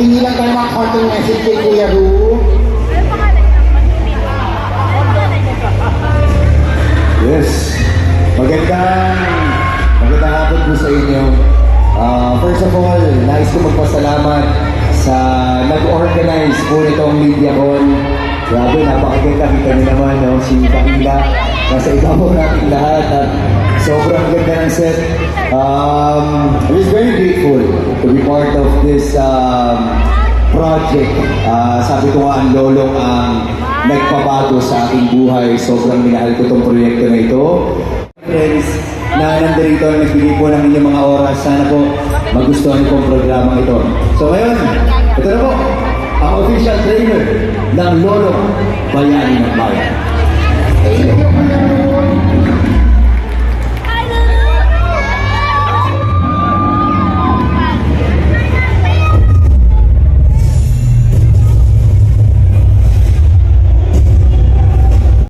Tingin lang tayo mga konting message kay Kuya Ru. Yes. Magandang, magandang hapon po sa inyo. Uh, first of all, nais ko magpasalamat sa nag-organize po nitong media call. Grabe, napakaganda. Kita niyo naman, no? si Pamila. Nasa ibabaw natin lahat. At sobrang ganda ng set. Um, I was very grateful to be part of this um, project. Ah, sabi ko nga, ang lolong ang nagpabago sa aking buhay. Sobrang minahal ko itong proyekto na ito. Friends, na nandito ang nagbigay po ng inyong mga oras. Sana po magustuhan niyo pong programa ito. So ngayon, ito na po, ang official trailer ng Lolo Bayani ng Bayan.